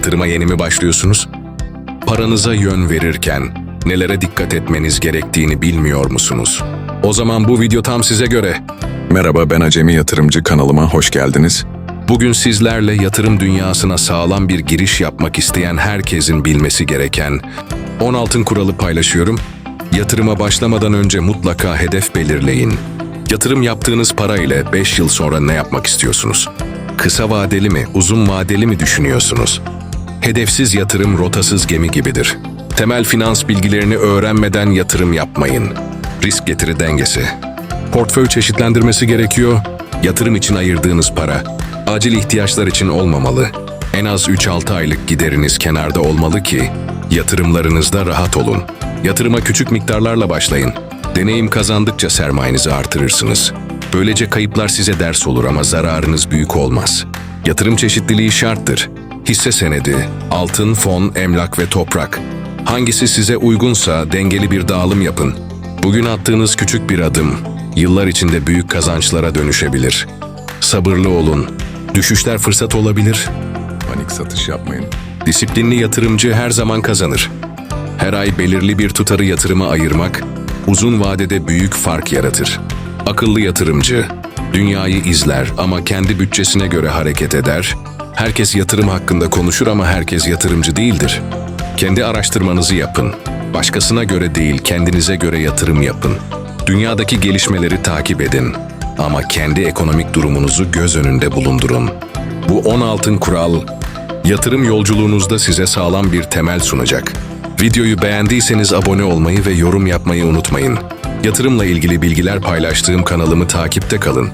Yatırıma yeni mi başlıyorsunuz? Paranıza yön verirken nelere dikkat etmeniz gerektiğini bilmiyor musunuz? O zaman bu video tam size göre. Merhaba ben Acemi Yatırımcı kanalıma hoş geldiniz. Bugün sizlerle yatırım dünyasına sağlam bir giriş yapmak isteyen herkesin bilmesi gereken 10 altın kuralı paylaşıyorum. Yatırıma başlamadan önce mutlaka hedef belirleyin. Yatırım yaptığınız para ile 5 yıl sonra ne yapmak istiyorsunuz? Kısa vadeli mi, uzun vadeli mi düşünüyorsunuz? Hedefsiz yatırım rotasız gemi gibidir. Temel finans bilgilerini öğrenmeden yatırım yapmayın. Risk getiri dengesi. Portföy çeşitlendirmesi gerekiyor. Yatırım için ayırdığınız para acil ihtiyaçlar için olmamalı. En az 3-6 aylık gideriniz kenarda olmalı ki yatırımlarınızda rahat olun. Yatırıma küçük miktarlarla başlayın. Deneyim kazandıkça sermayenizi artırırsınız. Böylece kayıplar size ders olur ama zararınız büyük olmaz. Yatırım çeşitliliği şarttır. Hisse senedi, altın, fon, emlak ve toprak. Hangisi size uygunsa dengeli bir dağılım yapın. Bugün attığınız küçük bir adım yıllar içinde büyük kazançlara dönüşebilir. Sabırlı olun. Düşüşler fırsat olabilir. Panik satış yapmayın. Disiplinli yatırımcı her zaman kazanır. Her ay belirli bir tutarı yatırıma ayırmak uzun vadede büyük fark yaratır. Akıllı yatırımcı dünyayı izler ama kendi bütçesine göre hareket eder. Herkes yatırım hakkında konuşur ama herkes yatırımcı değildir. Kendi araştırmanızı yapın. Başkasına göre değil, kendinize göre yatırım yapın. Dünyadaki gelişmeleri takip edin ama kendi ekonomik durumunuzu göz önünde bulundurun. Bu 10 altın kural Yatırım yolculuğunuzda size sağlam bir temel sunacak. Videoyu beğendiyseniz abone olmayı ve yorum yapmayı unutmayın. Yatırımla ilgili bilgiler paylaştığım kanalımı takipte kalın.